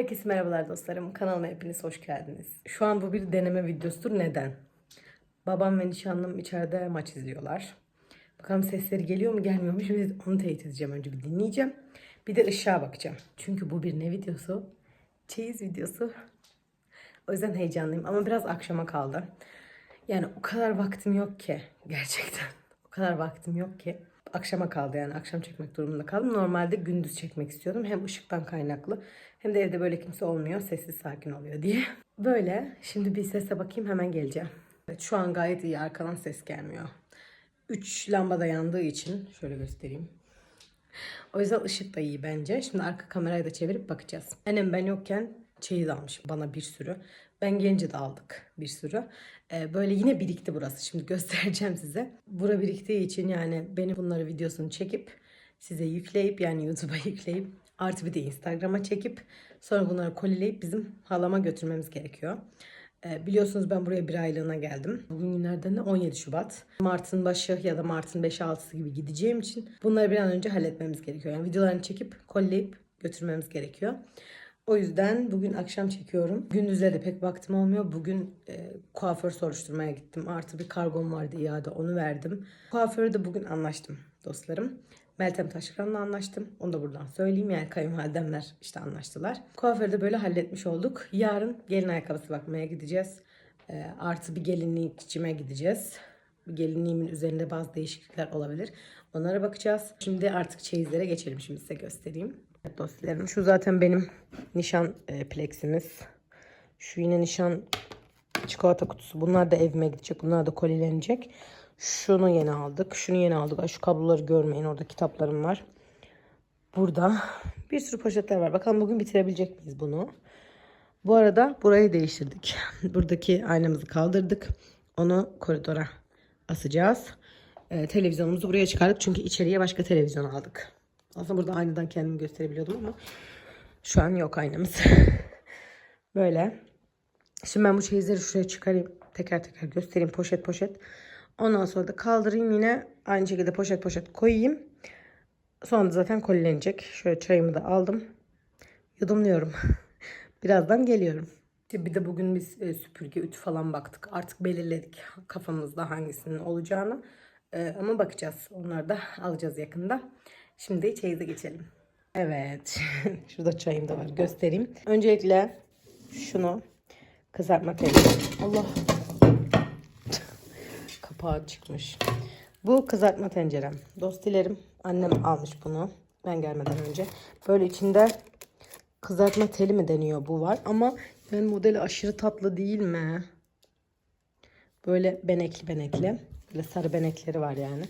Herkese merhabalar dostlarım. Kanalıma hepiniz hoş geldiniz. Şu an bu bir deneme videosudur. Neden? Babam ve nişanlım içeride maç izliyorlar. Bakalım sesleri geliyor mu gelmiyor mu? Şimdi onu teyit edeceğim. Önce bir dinleyeceğim. Bir de ışığa bakacağım. Çünkü bu bir ne videosu? Çeyiz videosu. O yüzden heyecanlıyım. Ama biraz akşama kaldı. Yani o kadar vaktim yok ki. Gerçekten. O kadar vaktim yok ki. Akşama kaldı yani. Akşam çekmek durumunda kaldım. Normalde gündüz çekmek istiyordum. Hem ışıktan kaynaklı hem de evde böyle kimse olmuyor. Sessiz sakin oluyor diye. Böyle. Şimdi bir sese bakayım hemen geleceğim. Evet, şu an gayet iyi. Arkadan ses gelmiyor. 3 lamba da yandığı için şöyle göstereyim. O yüzden ışık da iyi bence. Şimdi arka kamerayı da çevirip bakacağız. Annem ben yokken çeyiz almış bana bir sürü. Ben gelince de aldık bir sürü. Ee, böyle yine birikti burası. Şimdi göstereceğim size. Bura biriktiği için yani benim bunları videosunu çekip size yükleyip yani YouTube'a yükleyip artı bir de Instagram'a çekip sonra bunları kolileyip bizim halama götürmemiz gerekiyor. Ee, biliyorsunuz ben buraya bir aylığına geldim. Bugün günlerden de 17 Şubat. Mart'ın başı ya da Mart'ın 5-6'sı gibi gideceğim için bunları bir an önce halletmemiz gerekiyor. Yani videolarını çekip kolleyip götürmemiz gerekiyor. O yüzden bugün akşam çekiyorum. Gündüzleri de pek vaktim olmuyor. Bugün e, kuaför soruşturmaya gittim. Artı bir kargom vardı iade onu verdim. Kuaförü de bugün anlaştım dostlarım. Meltem Taşkıran'la anlaştım. Onu da buradan söyleyeyim. Yani kayınvalidemler işte anlaştılar. Kuaförü de böyle halletmiş olduk. Yarın gelin ayakkabısı bakmaya gideceğiz. E, artı bir gelinlikçime gideceğiz. Gelinliğimin üzerinde bazı değişiklikler olabilir. Onlara bakacağız. Şimdi artık çeyizlere geçelim. Şimdi size göstereyim. Evet dostlarım şu zaten benim nişan e, pleksimiz. Şu yine nişan çikolata kutusu. Bunlar da evime gidecek. Bunlar da kolilenecek. Şunu yeni aldık. Şunu yeni aldık. Ay, Şu kabloları görmeyin. Orada kitaplarım var. Burada bir sürü poşetler var. Bakalım bugün bitirebilecek miyiz bunu? Bu arada burayı değiştirdik. Buradaki aynamızı kaldırdık. Onu koridora asacağız. Ee, televizyonumuzu buraya çıkardık. Çünkü içeriye başka televizyon aldık. Aslında burada aynadan kendimi gösterebiliyordum ama şu an yok aynamız. Böyle. Şimdi ben bu çeyizleri şuraya çıkarayım. Teker teker göstereyim poşet poşet. Ondan sonra da kaldırayım yine aynı şekilde poşet poşet koyayım. Sonra zaten kolilenecek. Şöyle çayımı da aldım. Yudumluyorum. Birazdan geliyorum. Bir de bugün biz e, süpürge, ütü falan baktık. Artık belirledik kafamızda hangisinin olacağını. E, ama bakacağız. Onları da alacağız yakında. Şimdi çeyize geçelim. Evet. Şurada çayım da var. Göstereyim. Öncelikle şunu kızartma tenceresi. Allah. Kapağı çıkmış. Bu kızartma tencerem. Dostilerim annem almış bunu. Ben gelmeden önce. Böyle içinde kızartma teli mi deniyor bu var. Ama yani modeli aşırı tatlı değil mi? Böyle benekli benekli. Böyle sarı benekleri var yani.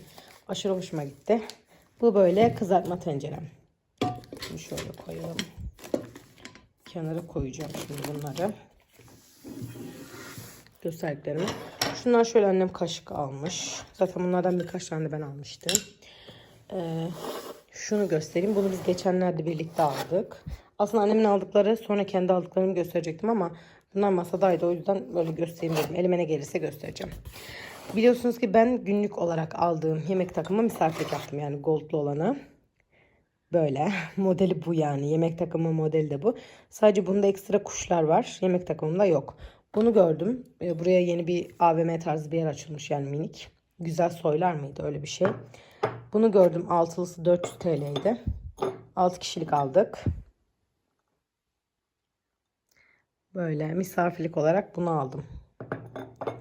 Aşırı hoşuma gitti. Bu böyle kızartma tencerem. Şimdi şöyle koyalım. Kenara koyacağım şimdi bunları. Gösterdiklerimi. Şunlar şöyle annem kaşık almış. Zaten bunlardan birkaç tane de ben almıştım. Ee, şunu göstereyim. Bunu biz geçenlerde birlikte aldık. Aslında annemin aldıkları sonra kendi aldıklarımı gösterecektim ama bunlar masadaydı. O yüzden böyle göstereyim dedim. Elime ne gelirse göstereceğim. Biliyorsunuz ki ben günlük olarak aldığım yemek takımı misafirlik yaptım. Yani goldlu olanı. Böyle. Modeli bu yani. Yemek takımı modeli de bu. Sadece bunda ekstra kuşlar var. Yemek takımında yok. Bunu gördüm. Ee, Buraya yeni bir AVM tarzı bir yer açılmış yani minik. Güzel soylar mıydı öyle bir şey. Bunu gördüm. Altılısı 400 TL'ydi. 6 kişilik aldık. Böyle misafirlik olarak bunu aldım.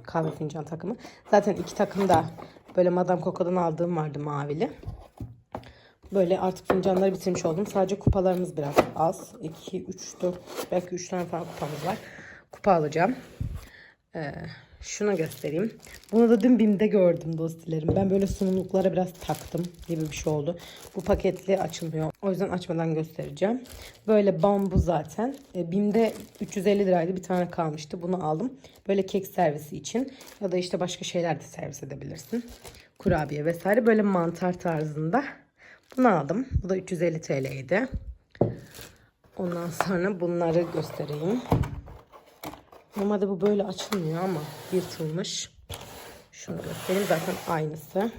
Kahve fincan takımı. Zaten iki takım da böyle Madame Coco'dan aldığım vardı mavili. Böyle artık fincanları bitirmiş oldum. Sadece kupalarımız biraz az. 2, 3, 4 belki 3 tane falan kupamız var. Kupa alacağım. Ee, şuna göstereyim. Bunu da dün BİM'de gördüm dostilerim. Ben böyle sunumluklara biraz taktım gibi bir şey oldu. Bu paketli açılmıyor. O yüzden açmadan göstereceğim. Böyle bambu zaten. E, BİM'de 350 liraydı. Bir tane kalmıştı. Bunu aldım. Böyle kek servisi için. Ya da işte başka şeyler de servis edebilirsin. Kurabiye vesaire. Böyle mantar tarzında. Bunu aldım. Bu da 350 TL'ydi. Ondan sonra bunları göstereyim. Normalde bu böyle açılmıyor ama yırtılmış. Şunu göstereyim zaten aynısı.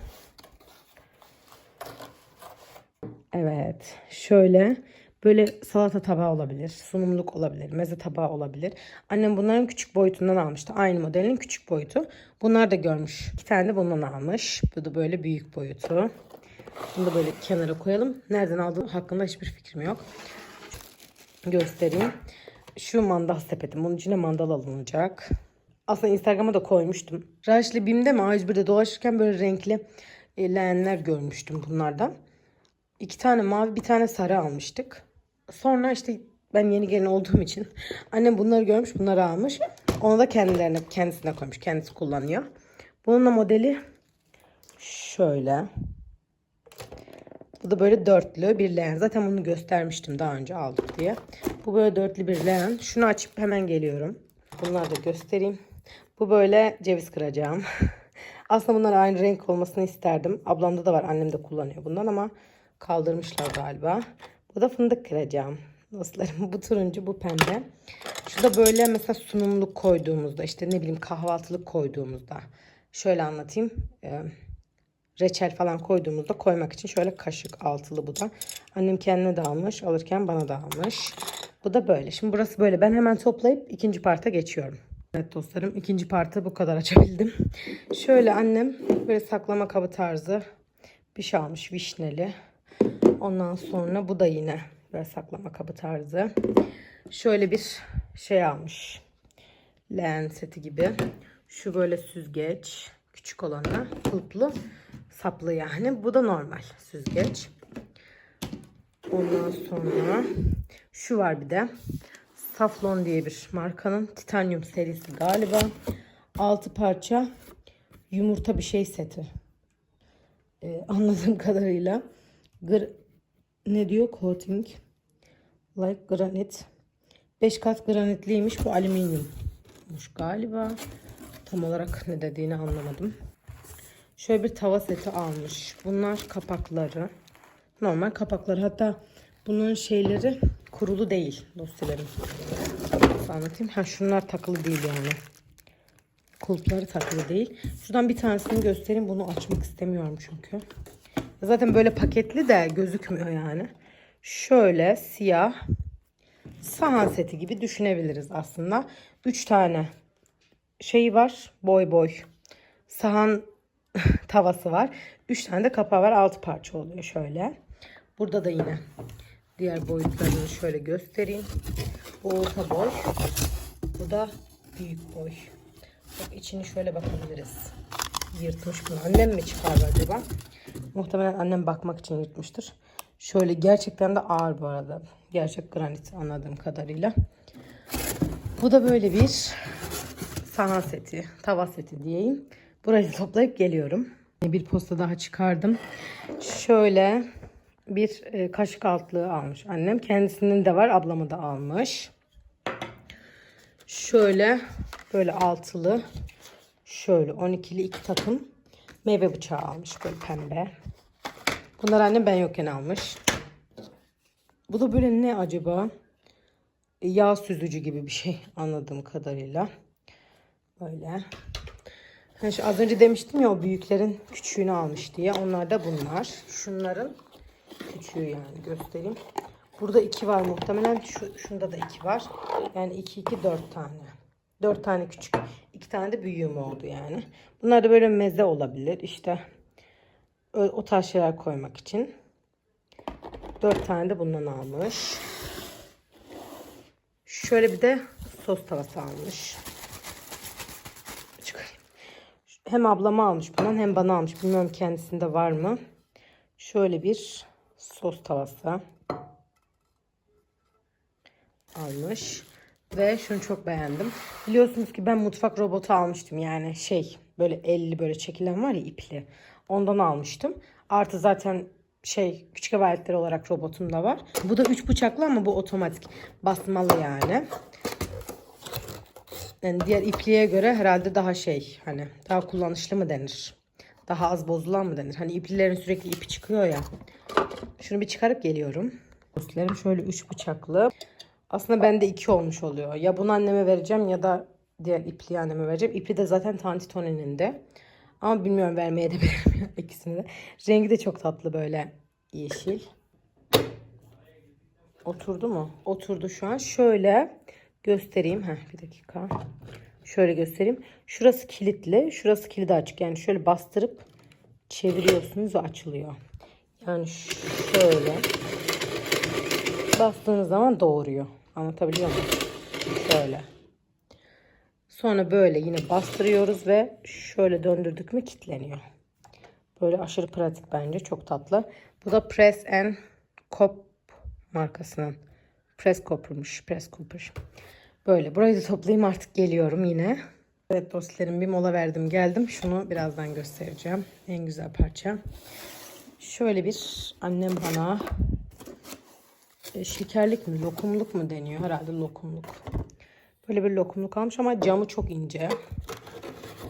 Evet. Şöyle Böyle salata tabağı olabilir, sunumluk olabilir, meze tabağı olabilir. Annem bunların küçük boyutundan almıştı. Aynı modelin küçük boyutu. Bunlar da görmüş. İki tane de bundan almış. Bu da böyle büyük boyutu. Bunu da böyle kenara koyalım. Nereden aldığım hakkında hiçbir fikrim yok. Göstereyim. Şu mandal sepetim. Bunun içine mandal alınacak. Aslında Instagram'a da koymuştum. Raşlı Bim'de mi A101'de dolaşırken böyle renkli e, leğenler görmüştüm bunlardan. İki tane mavi bir tane sarı almıştık. Sonra işte ben yeni gelin olduğum için annem bunları görmüş bunları almış. Onu da kendilerine kendisine koymuş. Kendisi kullanıyor. Bunun da modeli şöyle. Bu da böyle dörtlü bir leğen. Zaten bunu göstermiştim daha önce aldık diye. Bu böyle dörtlü bir leğen. Şunu açıp hemen geliyorum. Bunları da göstereyim. Bu böyle ceviz kıracağım. Aslında bunlar aynı renk olmasını isterdim. Ablamda da var. Annem de kullanıyor bundan ama kaldırmışlar galiba. Bu da fındık kıracağım. Dostlarım bu turuncu bu pembe. Şu da böyle mesela sunumluk koyduğumuzda işte ne bileyim kahvaltılık koyduğumuzda. Şöyle anlatayım. Ee, reçel falan koyduğumuzda koymak için şöyle kaşık altılı bu da. Annem kendine de almış. Alırken bana da almış. Bu da böyle. Şimdi burası böyle. Ben hemen toplayıp ikinci parta geçiyorum. Evet dostlarım ikinci partı bu kadar açabildim. Şöyle annem böyle saklama kabı tarzı bir şey almış vişneli. Ondan sonra bu da yine böyle saklama kabı tarzı. Şöyle bir şey almış. Leğen seti gibi. Şu böyle süzgeç. Küçük olanı. Kulplu. Saplı yani. Bu da normal süzgeç. Ondan sonra şu var bir de. Saflon diye bir markanın titanyum serisi galiba. 6 parça yumurta bir şey seti. Ee, anladığım kadarıyla. Gr ne diyor? Coating. Like granite. 5 kat granitliymiş. Bu alüminyummuş galiba. Tam olarak ne dediğini anlamadım. Şöyle bir tava seti almış. Bunlar kapakları. Normal kapakları. Hatta bunların şeyleri kurulu değil dosyalarım. Nasıl anlatayım? Ha şunlar takılı değil yani. Kulpları takılı değil. Şuradan bir tanesini göstereyim. Bunu açmak istemiyorum çünkü. Zaten böyle paketli de gözükmüyor yani. Şöyle siyah sahan seti gibi düşünebiliriz aslında. 3 tane şeyi var. Boy boy. Sahan tavası var. 3 tane de kapağı var. 6 parça oluyor şöyle. Burada da yine diğer boyutlarını şöyle göstereyim. Bu orta boy. Bu da büyük boy. Bak içini şöyle bakabiliriz. Yırtmış bunu. Annem mi çıkardı acaba? Muhtemelen annem bakmak için yırtmıştır. Şöyle gerçekten de ağır bu arada. Gerçek granit anladığım kadarıyla. Bu da böyle bir sahan seti, tava seti diyeyim. Burayı toplayıp geliyorum. Bir posta daha çıkardım. Şöyle bir e, kaşık altlığı almış annem. Kendisinin de var, ablamı da almış. Şöyle böyle altılı, şöyle 12'li iki takım meyve bıçağı almış böyle pembe. Bunlar annem ben yokken almış. Bu da böyle ne acaba? Yağ süzücü gibi bir şey anladığım kadarıyla. Böyle. Şu az önce demiştim ya o büyüklerin küçüğünü almış diye. Onlar da bunlar. Şunların küçüğü yani göstereyim. Burada iki var muhtemelen. Şu, şunda da iki var. Yani iki iki dört tane. Dört tane küçük. iki tane de büyüğüm oldu yani. Bunlar da böyle meze olabilir. İşte o, o tarz şeyler koymak için. Dört tane de bundan almış. Şöyle bir de sos tavası almış. Hem ablama almış bundan hem bana almış. Bilmiyorum kendisinde var mı. Şöyle bir sos tavası almış. Ve şunu çok beğendim. Biliyorsunuz ki ben mutfak robotu almıştım. Yani şey böyle elli böyle çekilen var ya ipli. Ondan almıştım. Artı zaten şey küçük ev aletleri olarak robotum da var. Bu da üç bıçaklı ama bu otomatik. Basmalı yani. Yani diğer ipliğe göre herhalde daha şey hani daha kullanışlı mı denir? Daha az bozulan mı denir? Hani iplilerin sürekli ipi çıkıyor ya. Şunu bir çıkarıp geliyorum. Dostlarım şöyle üç bıçaklı. Aslında bende iki olmuş oluyor. Ya bunu anneme vereceğim ya da diğer ipliği anneme vereceğim. İpi de zaten Tantitone'nin de. Ama bilmiyorum vermeye de bilirim ikisini de. Rengi de çok tatlı böyle yeşil. Oturdu mu? Oturdu şu an. Şöyle göstereyim. Heh, bir dakika. Şöyle göstereyim. Şurası kilitli. Şurası kilidi açık. Yani şöyle bastırıp çeviriyorsunuz ve açılıyor. Yani şöyle bastığınız zaman doğuruyor. Anlatabiliyor muyum? Şöyle. Sonra böyle yine bastırıyoruz ve şöyle döndürdük mü kilitleniyor. Böyle aşırı pratik bence. Çok tatlı. Bu da Press and Cop markasının. Press Cooper'mış. Press Cooper. Böyle. Burayı da toplayayım artık geliyorum yine. Evet dostlarım bir mola verdim geldim. Şunu birazdan göstereceğim. En güzel parça. Şöyle bir annem bana e, şekerlik mi lokumluk mu deniyor? Herhalde lokumluk. Böyle bir lokumluk almış ama camı çok ince.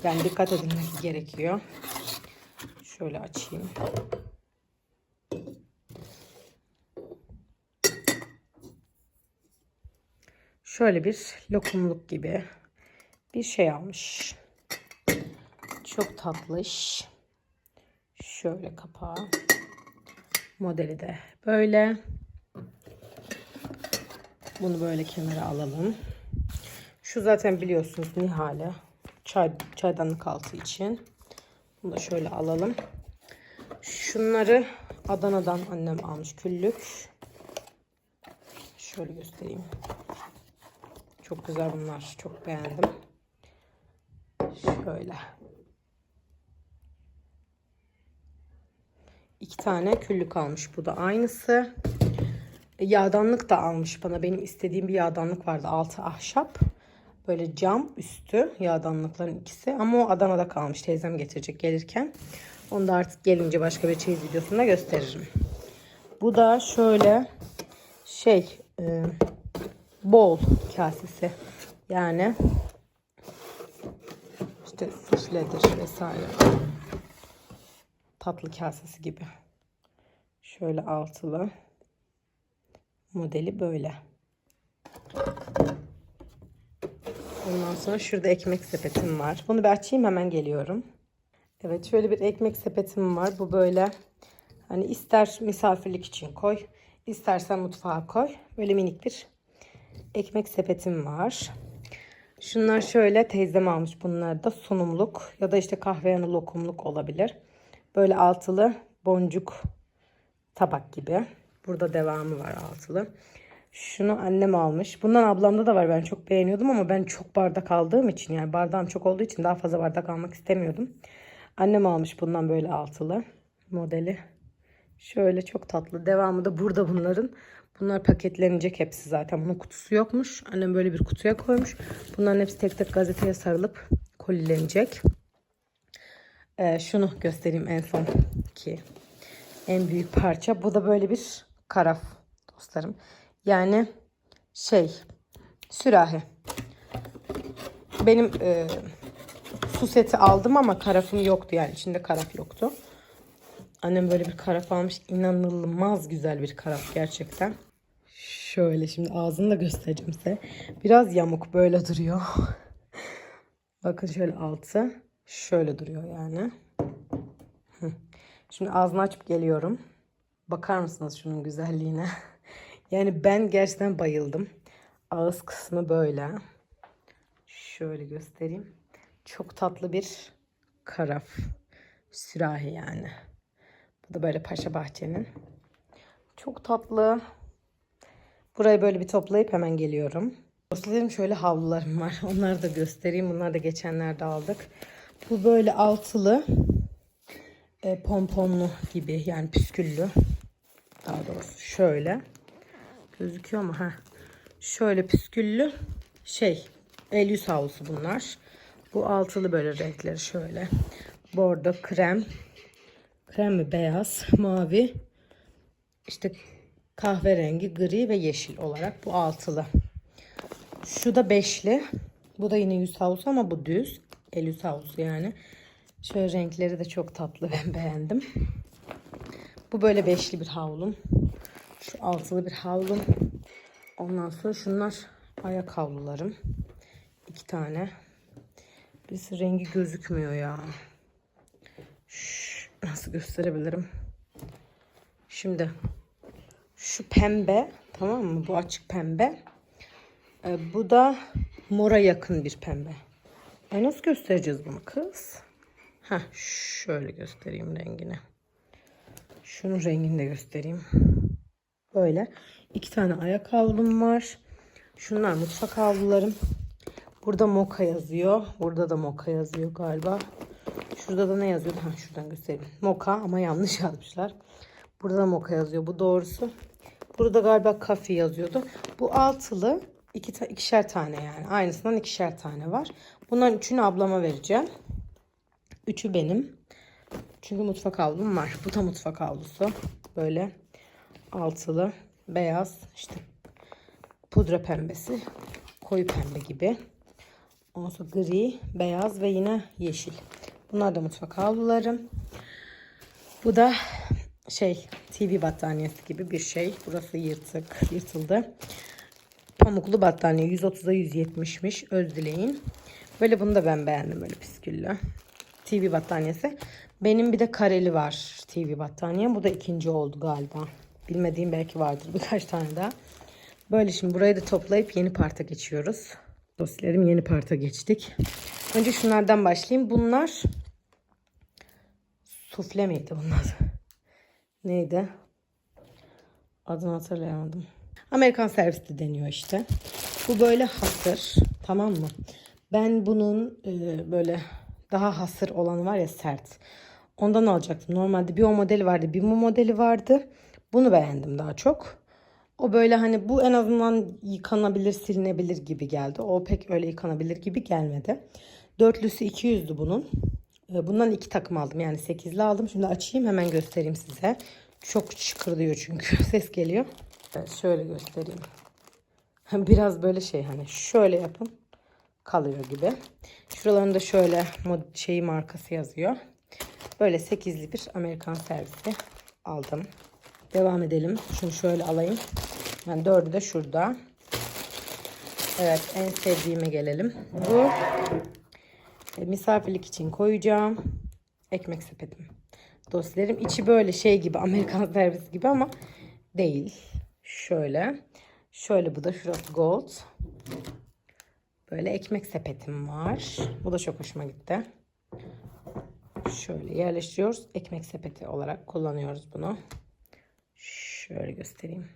Yani dikkat edilmesi gerekiyor. Şöyle açayım. Şöyle bir lokumluk gibi bir şey almış. Çok tatlış. Şöyle kapağı. Modeli de böyle. Bunu böyle kenara alalım. Şu zaten biliyorsunuz Nihale. Çay, çaydanlık altı için. Bunu da şöyle alalım. Şunları Adana'dan annem almış küllük. Şöyle göstereyim. Çok güzel bunlar. Çok beğendim. Şöyle. İki tane küllük almış. Bu da aynısı. Yağdanlık da almış bana. Benim istediğim bir yağdanlık vardı. Altı ahşap. Böyle cam üstü yağdanlıkların ikisi. Ama o Adana'da kalmış. Teyzem getirecek gelirken. Onu da artık gelince başka bir çeyiz videosunda gösteririm. Bu da şöyle şey e, bol kasesi. Yani işte sufledir vesaire. Tatlı kasesi gibi. Şöyle altılı. Modeli böyle. Ondan sonra şurada ekmek sepetim var. Bunu bir açayım hemen geliyorum. Evet şöyle bir ekmek sepetim var. Bu böyle hani ister misafirlik için koy. istersen mutfağa koy. Böyle minik bir ekmek sepetim var. Şunlar şöyle teyzem almış. Bunlar da sunumluk ya da işte kahve yanı lokumluk olabilir. Böyle altılı boncuk tabak gibi. Burada devamı var altılı. Şunu annem almış. Bundan ablamda da var. Ben çok beğeniyordum ama ben çok bardak aldığım için yani bardağım çok olduğu için daha fazla bardak almak istemiyordum. Annem almış bundan böyle altılı modeli. Şöyle çok tatlı. Devamı da burada bunların. Bunlar paketlenecek hepsi zaten. Bunun kutusu yokmuş. Annem böyle bir kutuya koymuş. Bunların hepsi tek tek gazeteye sarılıp kolilenecek. Ee, şunu göstereyim en son ki en büyük parça. Bu da böyle bir karaf dostlarım. Yani şey sürahi. Benim e, su seti aldım ama karafım yoktu yani içinde karaf yoktu. Annem böyle bir karaf almış. İnanılmaz güzel bir karaf gerçekten. Şöyle şimdi ağzını da göstereceğim size. Biraz yamuk böyle duruyor. Bakın şöyle altı. Şöyle duruyor yani. Şimdi ağzını açıp geliyorum. Bakar mısınız şunun güzelliğine? Yani ben gerçekten bayıldım. Ağız kısmı böyle. Şöyle göstereyim. Çok tatlı bir karaf. Sürahi yani. Bu da böyle Paşa Bahçe'nin. Çok tatlı. Burayı böyle bir toplayıp hemen geliyorum. Dostlarım şöyle havlularım var. Onları da göstereyim. Bunları da geçenlerde aldık. Bu böyle altılı e, pomponlu gibi yani püsküllü. Daha doğrusu şöyle. Gözüküyor mu? ha? Şöyle püsküllü şey el yüz havlusu bunlar. Bu altılı böyle renkleri şöyle. Bordo, krem. Krem mi? Beyaz, mavi. işte kahverengi, gri ve yeşil olarak bu altılı. Şu da beşli. Bu da yine yüz havlusu ama bu düz. El yüz havlusu yani. Şöyle renkleri de çok tatlı ben beğendim. Bu böyle beşli bir havlum. Şu altılı bir havlum. Ondan sonra şunlar ayak havlularım. İki tane. Birisi rengi gözükmüyor ya. Şş, nasıl gösterebilirim? Şimdi şu pembe Tamam mı? Bu açık pembe. Ee, bu da mora yakın bir pembe. Ay nasıl göstereceğiz bunu kız? Heh, şöyle göstereyim rengini. Şunun rengini de göstereyim. Böyle. iki tane ayak havlum var. Şunlar mutfak havlularım. Burada moka yazıyor. Burada da moka yazıyor galiba. Şurada da ne yazıyordu? Ha, şuradan göstereyim. Moka ama yanlış yazmışlar. Burada da moka yazıyor. Bu doğrusu. Burada galiba kafe yazıyordu. Bu altılı iki ta ikişer tane yani. Aynısından ikişer tane var. Bunların üçünü ablama vereceğim. Üçü benim. Çünkü mutfak havlum var. Bu da mutfak havlusu. Böyle altılı, beyaz, işte pudra pembesi, koyu pembe gibi. Ondan sonra gri, beyaz ve yine yeşil. Bunlar da mutfak havlularım. Bu da şey TV battaniyesi gibi bir şey. Burası yırtık, yırtıldı. Pamuklu battaniye 130'a 170'miş. Öz dileğin. Böyle bunu da ben beğendim böyle püsküllü. TV battaniyesi. Benim bir de kareli var TV battaniye. Bu da ikinci oldu galiba. Bilmediğim belki vardır birkaç tane daha. Böyle şimdi burayı da toplayıp yeni parta geçiyoruz. Dosyalarım yeni parta geçtik. Önce şunlardan başlayayım. Bunlar sufle miydi bunlar? Neydi? Adını hatırlayamadım. Amerikan servisi deniyor işte. Bu böyle hasır. Tamam mı? Ben bunun e, böyle daha hasır olanı var ya sert. Ondan alacaktım. Normalde bir o modeli vardı. Bir bu modeli vardı. Bunu beğendim daha çok. O böyle hani bu en azından yıkanabilir, silinebilir gibi geldi. O pek öyle yıkanabilir gibi gelmedi. Dörtlüsü 200'dü bunun. Ee, Bundan iki takım aldım. Yani 8'li aldım. Şimdi açayım hemen göstereyim size. Çok şıkırdıyor çünkü ses geliyor. Şöyle göstereyim. Biraz böyle şey hani şöyle yapın kalıyor gibi. Şuralarında şöyle şeyi markası yazıyor. Böyle 8'li bir Amerikan servisi aldım. Devam edelim. Şunu şöyle alayım. Yani dördü de şurada. Evet en sevdiğime gelelim. Bu misafirlik için koyacağım. Ekmek sepetim. Dostlarım içi böyle şey gibi Amerikan servisi gibi ama değil. Şöyle. Şöyle bu da şurası gold. Böyle ekmek sepetim var. Bu da çok hoşuma gitti. Şöyle yerleştiriyoruz. Ekmek sepeti olarak kullanıyoruz bunu. Şöyle göstereyim.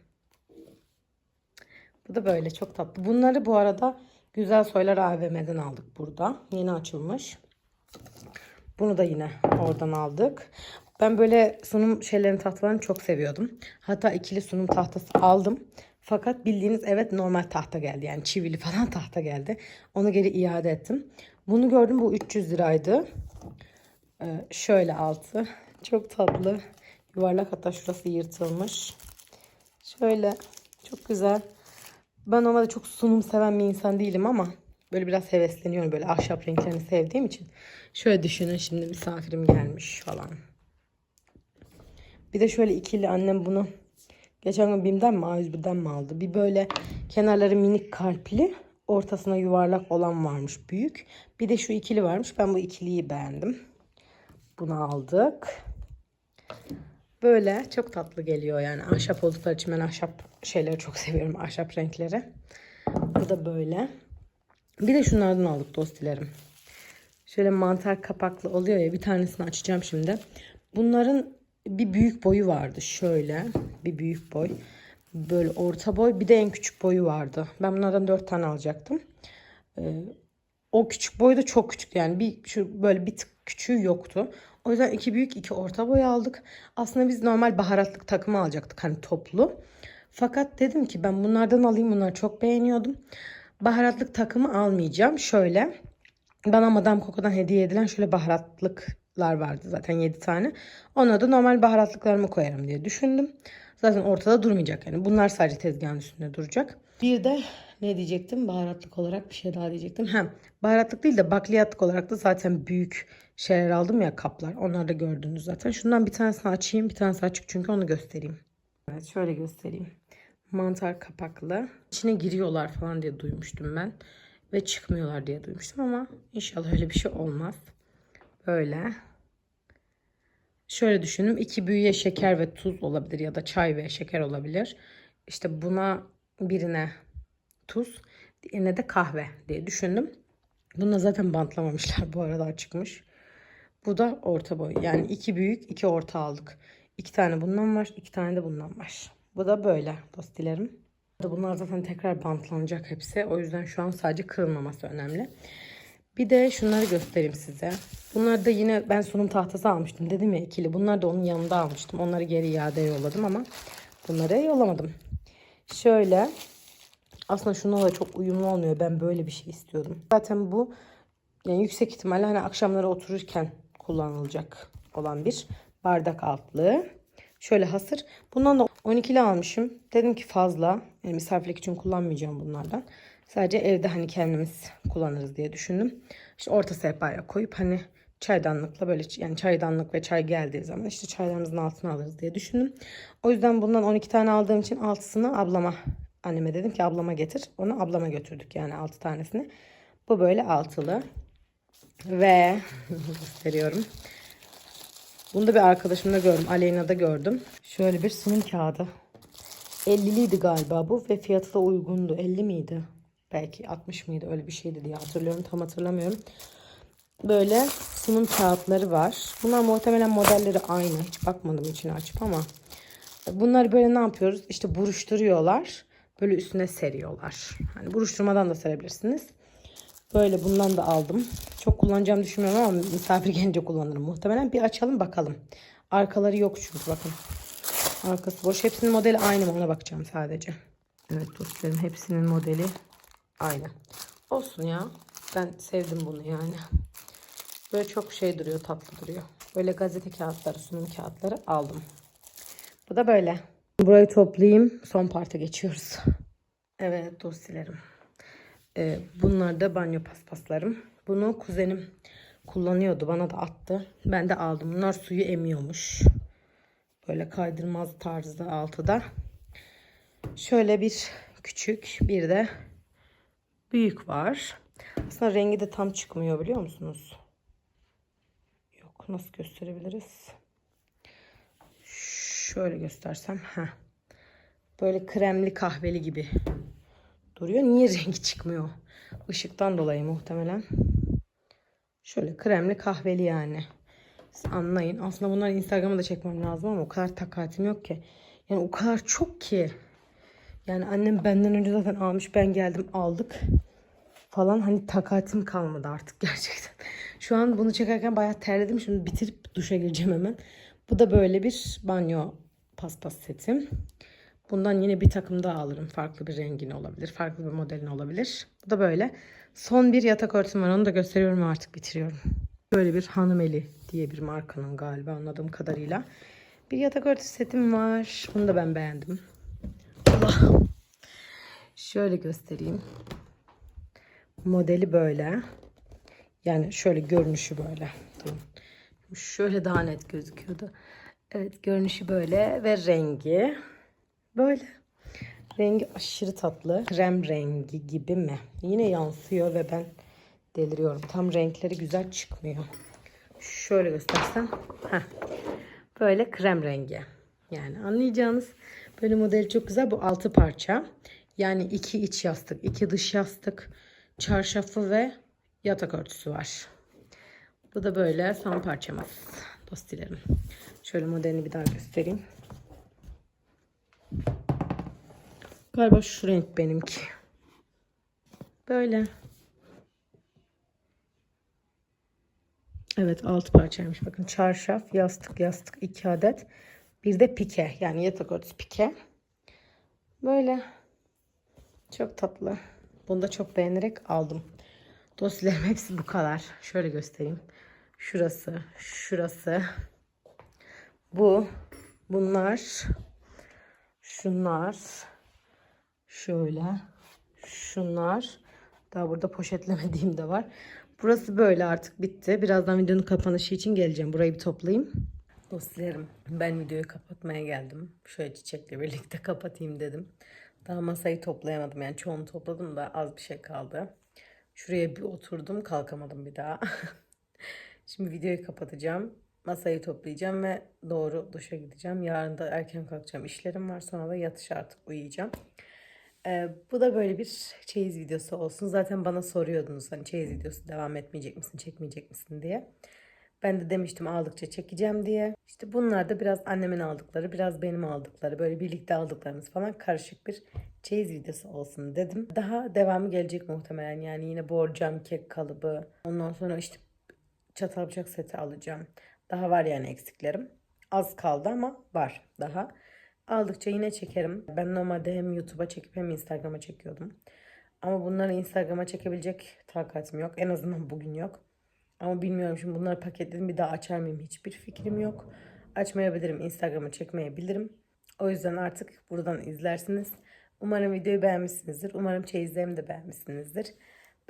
Bu da böyle çok tatlı. Bunları bu arada Güzel Soylar AVM'den aldık burada. Yeni açılmış. Bunu da yine oradan aldık. Ben böyle sunum şeylerin tahtalarını çok seviyordum. Hatta ikili sunum tahtası aldım. Fakat bildiğiniz evet normal tahta geldi. Yani çivili falan tahta geldi. Onu geri iade ettim. Bunu gördüm bu 300 liraydı. Ee, şöyle altı. Çok tatlı. Yuvarlak hatta şurası yırtılmış. Şöyle çok güzel. Ben normalde çok sunum seven bir insan değilim ama böyle biraz hevesleniyorum böyle ahşap renklerini sevdiğim için. Şöyle düşünün şimdi misafirim gelmiş falan. Bir de şöyle ikili annem bunu geçen gün BİM'den mi A101'den mi aldı? Bir böyle kenarları minik kalpli ortasına yuvarlak olan varmış büyük. Bir de şu ikili varmış. Ben bu ikiliyi beğendim. Bunu aldık. Böyle çok tatlı geliyor yani. Ahşap oldukları için ben ahşap şeyleri çok seviyorum. Ahşap renkleri. Bu da böyle. Bir de şunlardan aldık dostilerim. Şöyle mantar kapaklı oluyor ya. Bir tanesini açacağım şimdi. Bunların bir büyük boyu vardı. Şöyle bir büyük boy. Böyle orta boy. Bir de en küçük boyu vardı. Ben bunlardan dört tane alacaktım. Ee, o küçük boyu da çok küçük yani bir şu böyle bir tık küçüğü yoktu. O yüzden iki büyük iki orta boy aldık. Aslında biz normal baharatlık takımı alacaktık hani toplu. Fakat dedim ki ben bunlardan alayım bunları çok beğeniyordum. Baharatlık takımı almayacağım. Şöyle bana Madame Coco'dan hediye edilen şöyle baharatlıklar vardı zaten 7 tane. Onlara da normal baharatlıklarımı koyarım diye düşündüm. Zaten ortada durmayacak yani. Bunlar sadece tezgahın üstünde duracak. Bir de ne diyecektim? Baharatlık olarak bir şey daha diyecektim. Hem baharatlık değil de bakliyatlık olarak da zaten büyük şeyler aldım ya kaplar. Onları da gördünüz zaten. Şundan bir tanesini açayım. Bir tanesi açık çünkü onu göstereyim. Evet şöyle göstereyim. Mantar kapaklı. İçine giriyorlar falan diye duymuştum ben. Ve çıkmıyorlar diye duymuştum ama inşallah öyle bir şey olmaz. Böyle. Şöyle düşünün. iki büyüye şeker ve tuz olabilir ya da çay ve şeker olabilir. işte buna birine tuz, diğerine de kahve diye düşündüm. Bunu zaten bantlamamışlar bu arada çıkmış. Bu da orta boy. Yani iki büyük, iki orta aldık. İki tane bundan var, iki tane de bundan var. Bu da böyle dostilerim. Bunlar zaten tekrar bantlanacak hepsi. O yüzden şu an sadece kırılmaması önemli. Bir de şunları göstereyim size. Bunlar da yine ben sunum tahtası almıştım. Dedim ya ikili. Bunlar da onun yanında almıştım. Onları geri iade yolladım ama bunları yollamadım. Şöyle aslında şununla çok uyumlu olmuyor. Ben böyle bir şey istiyordum. Zaten bu yani yüksek ihtimalle hani akşamları otururken kullanılacak olan bir bardak altlığı. Şöyle hasır. Bundan da 12'li almışım. Dedim ki fazla. Yani misafirlik için kullanmayacağım bunlardan. Sadece evde hani kendimiz kullanırız diye düşündüm. İşte orta sehpaya koyup hani çaydanlıkla böyle yani çaydanlık ve çay geldiği zaman işte çaylarımızın altına alırız diye düşündüm. O yüzden bundan 12 tane aldığım için altısını ablama anneme dedim ki ablama getir. Onu ablama götürdük yani 6 tanesini. Bu böyle altılı. Ve gösteriyorum. Bunu da bir arkadaşımda gördüm. Aleyna'da gördüm. Şöyle bir sunum kağıdı. 50'liydi galiba bu ve fiyatı da uygundu. 50 miydi? Belki 60 mıydı? Öyle bir şeydi diye hatırlıyorum. Tam hatırlamıyorum. Böyle sunum kağıtları var. Bunlar muhtemelen modelleri aynı. Hiç bakmadım içine açıp ama. Bunları böyle ne yapıyoruz? İşte buruşturuyorlar. Böyle üstüne seriyorlar. Hani buruşturmadan da serebilirsiniz. Böyle bundan da aldım. Çok kullanacağım düşünmüyorum ama misafir gelince kullanırım muhtemelen. Bir açalım bakalım. Arkaları yok çünkü bakın. Arkası boş. Hepsinin modeli aynı mı ona bakacağım sadece. Evet dostlarım hepsinin modeli aynı. Olsun ya. Ben sevdim bunu yani. Böyle çok şey duruyor tatlı duruyor. Böyle gazete kağıtları sunum kağıtları aldım. Bu da böyle. Burayı toplayayım. Son parta geçiyoruz. Evet dosyalarım. Ee, bunlar da banyo paspaslarım. Bunu kuzenim kullanıyordu. Bana da attı. Ben de aldım. Bunlar suyu emiyormuş. Böyle kaydırmaz tarzda altıda. Şöyle bir küçük bir de büyük var. Aslında rengi de tam çıkmıyor biliyor musunuz? Yok nasıl gösterebiliriz? Şöyle göstersem. Heh. Böyle kremli kahveli gibi duruyor. Niye rengi çıkmıyor? Işıktan dolayı muhtemelen. Şöyle kremli kahveli yani. Siz anlayın. Aslında bunları Instagram'a da çekmem lazım ama o kadar takatim yok ki. Yani o kadar çok ki. Yani annem benden önce zaten almış. Ben geldim aldık. Falan hani takatim kalmadı artık gerçekten. Şu an bunu çekerken bayağı terledim. Şimdi bitirip duşa gireceğim hemen. Bu da böyle bir banyo paspas setim. Bundan yine bir takım daha alırım. Farklı bir rengin olabilir. Farklı bir modelin olabilir. Bu da böyle. Son bir yatak örtüm var. Onu da gösteriyorum artık bitiriyorum. Böyle bir Hanımeli diye bir markanın galiba anladığım kadarıyla. Bir yatak örtüsü setim var. Bunu da ben beğendim. Allah. Şöyle göstereyim. Modeli böyle. Yani şöyle görünüşü böyle. Durun. Şöyle daha net gözüküyordu. Evet görünüşü böyle ve rengi böyle. Rengi aşırı tatlı. Krem rengi gibi mi? Yine yansıyor ve ben deliriyorum. Tam renkleri güzel çıkmıyor. Şöyle göstersem. Heh. Böyle krem rengi. Yani anlayacağınız böyle modeli çok güzel. Bu altı parça. Yani iki iç yastık, iki dış yastık, çarşafı ve yatak örtüsü var. Bu da böyle son parçamız. Dostilerim. Şöyle modelini bir daha göstereyim. Galiba şu renk benimki. Böyle. Evet altı parçaymış. Bakın çarşaf, yastık, yastık iki adet. Bir de pike. Yani yatak örtüsü pike. Böyle. Çok tatlı. Bunu da çok beğenerek aldım. Dosyalarım hepsi bu kadar. Şöyle göstereyim. Şurası, şurası. Bu, bunlar, şunlar, şöyle, şunlar. Daha burada poşetlemediğim de var. Burası böyle artık bitti. Birazdan videonun kapanışı için geleceğim. Burayı bir toplayayım. Dostlarım ben videoyu kapatmaya geldim. Şöyle çiçekle birlikte kapatayım dedim. Daha masayı toplayamadım. Yani çoğunu topladım da az bir şey kaldı. Şuraya bir oturdum kalkamadım bir daha. Şimdi videoyu kapatacağım. masayı toplayacağım ve doğru duşa gideceğim. Yarın da erken kalkacağım. İşlerim var. Sonra da yatış artık uyuyacağım. Ee, bu da böyle bir çeyiz videosu olsun. Zaten bana soruyordunuz hani çeyiz videosu devam etmeyecek misin, çekmeyecek misin diye. Ben de demiştim aldıkça çekeceğim diye. İşte bunlar da biraz annemin aldıkları, biraz benim aldıkları, böyle birlikte aldıklarımız falan karışık bir çeyiz videosu olsun dedim. Daha devamı gelecek muhtemelen. Yani yine borcam, kek kalıbı, ondan sonra işte çatal bıçak seti alacağım. Daha var yani eksiklerim. Az kaldı ama var daha. Aldıkça yine çekerim. Ben normalde hem YouTube'a çekip hem Instagram'a çekiyordum. Ama bunları Instagram'a çekebilecek takatim yok. En azından bugün yok. Ama bilmiyorum şimdi bunları paketledim bir daha açar mıyım hiçbir fikrim yok. Açmayabilirim. Instagram'a çekmeyebilirim. O yüzden artık buradan izlersiniz. Umarım videoyu beğenmişsinizdir. Umarım çeyizlerimi de beğenmişsinizdir.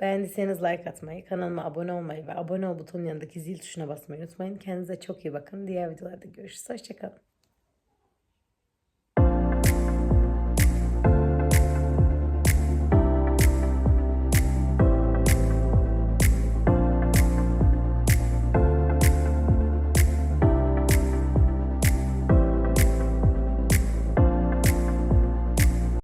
Beğendiyseniz like atmayı, kanalıma abone olmayı ve abone ol butonun yanındaki zil tuşuna basmayı unutmayın. Kendinize çok iyi bakın. Diğer videolarda görüşürüz. Hoşçakalın.